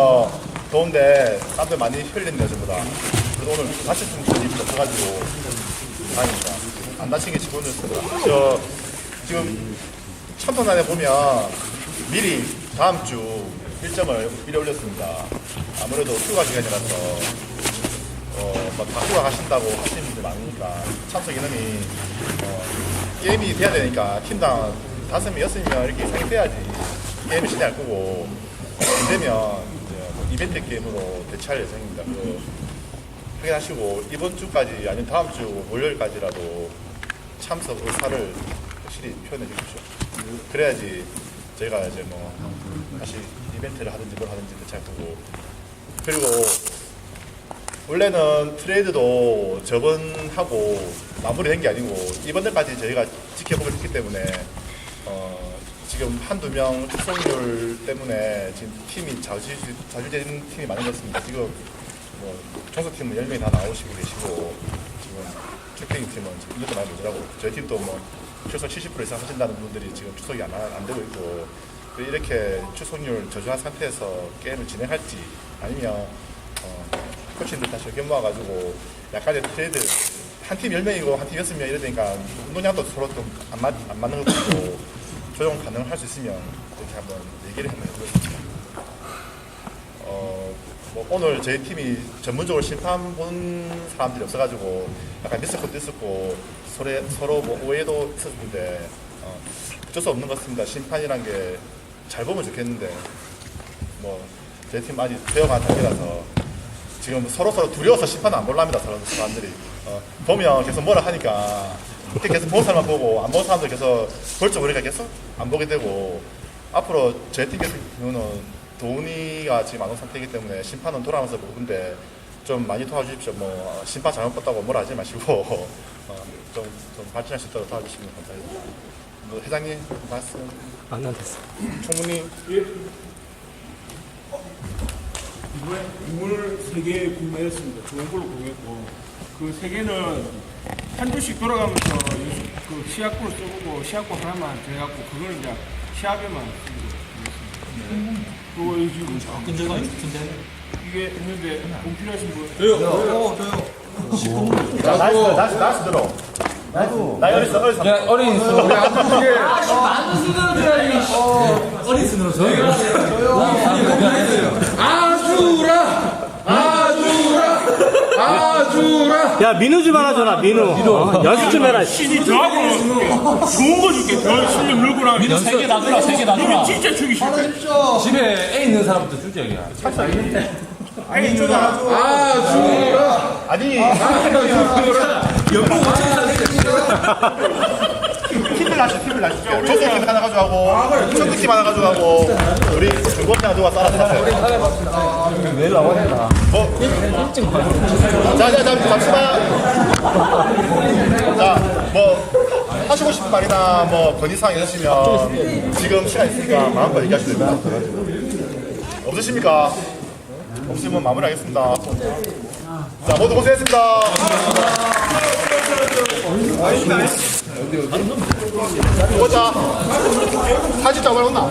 어, 더운데 땀들 많이 흘렸네요, 전부 다. 그래서 오늘 좀 입이 없어가지고 다행입니다. 안 다친 게 기본이었습니다. 저 지금 첨단안에 보면 미리 다음 주 일정을 미리 올렸습니다. 아무래도 휴가 기간이라서 어, 막 바꾸가 가신다고 하시는 분들 많으니까 참석 인원이 어, 게임이 돼야 되니까 팀당 다섯 명, 여섯 명 이렇게 이상이 돼야지 게임을 진행할 거고 안 되면 이벤트 게임으로 대체할 예정입니다. 그 확인하시고 이번 주까지 아니면 다음 주 월요일까지라도 참석 의사를 확실히 표현해 주십시오. 그래야지 저희가 이제 뭐 다시 이벤트를 하든지 뭘 하든지 대체할 거고 그리고 원래는 트레이드도 저번하고 마무리된 게 아니고 이번에까지 저희가 지켜보고 있기 때문에 어, 지금 한두 명 출석률 때문에 지금 팀이 자주 자주되는 팀이 많은 것 같습니다. 지금 뭐 청소팀은 10명이 다 나오시고 계시고 지금 트래킹 팀은 지금 이것도 많이 모자라고 저희 팀도 뭐 출석 70% 이상 하신다는 분들이 지금 출석이 안, 하- 안 되고 있고 이렇게 출석률 저조한 상태에서 게임을 진행할지 아니면 어, 코치님들 다시 의견 모아가지고 약간의 트레이드 한 팀 10명이고 한 팀 6명 이러니까 운동량도 서로 좀 안 맞는 것도 있고 조정 가능할 수 있으면 이렇게 한번 얘기를 한번 해보겠습니다. 어, 뭐 오늘 저희 팀이 전문적으로 심판 본 사람들이 없어가지고 약간 미스 것도 있었고 서로, 서로 뭐 오해도 있었는데 어, 어쩔 수 없는 것 같습니다. 심판이란 게 잘 보면 좋겠는데 뭐 저희 팀 아직 배워가는 단계라서 지금 서로 서로 두려워서 심판 안 볼랍니다. 서로 사람들이 어, 보면 계속 뭐라 하니까 계속 본 사람만 보고 안 본 사람들 계속 볼줄 모르니까 계속 안 보게 되고 앞으로 저희 팀 같은 경우는 도훈이가 지금 안 온 상태이기 때문에 심판은 돌아가면서 보는데 좀 많이 도와주십시오. 뭐 심판 잘못 봤다고 뭐라 하지 마시고 어, 좀, 좀 발전할 수 있도록 도와주시면 감사합니다. 뭐 회장님 말씀, 안 됐어. 총무님 이번에 우물 세개 구매했습니다. 좋은 걸로 구매했고 그세 개는 한 주씩 돌아가면서 그 시약골 써보고 시약골 하나만 돼갖고 그걸 이제 시합에만 쓰고 그거 지금 끈적가 좋던데. 이게 있는데 돈 필요하신 분 나이스 나이스 나이스 들어. 나이스 나 어렸어 어렸어. 야, 어린 순. 우리 안 주게. 많은 순으로 들어야지. 어린 순으로 저요. 아주라 아주라 야 민우 좀 하나 줘라 민우. 어, 연습 좀 해라. CD 더하고 좋은 거 줄게. 더 실력 늘고라 민우 세개 놔주라, 세개 놔주라. 진짜 주기 싫대 집에 애 있는 사람부터 주자 여기 아니 이거다 아주라. 아니. 팀을 나시 팀을 나시 조선팀 하나 가져가고 청구팀 하나 가져가고 우리 중고팀 누가 따라서 내일 나와야 되나 뭐 자자자 잠시만 자 뭐 하시고 싶은 말이나 뭐 건의사항 있으시면 지금 시간 있으니까 마음껏 얘기하시면 됩니다 없으십니까? 없으면 마무리하겠습니다 자 모두 고생했습니다 보자. 사진 잡아놓나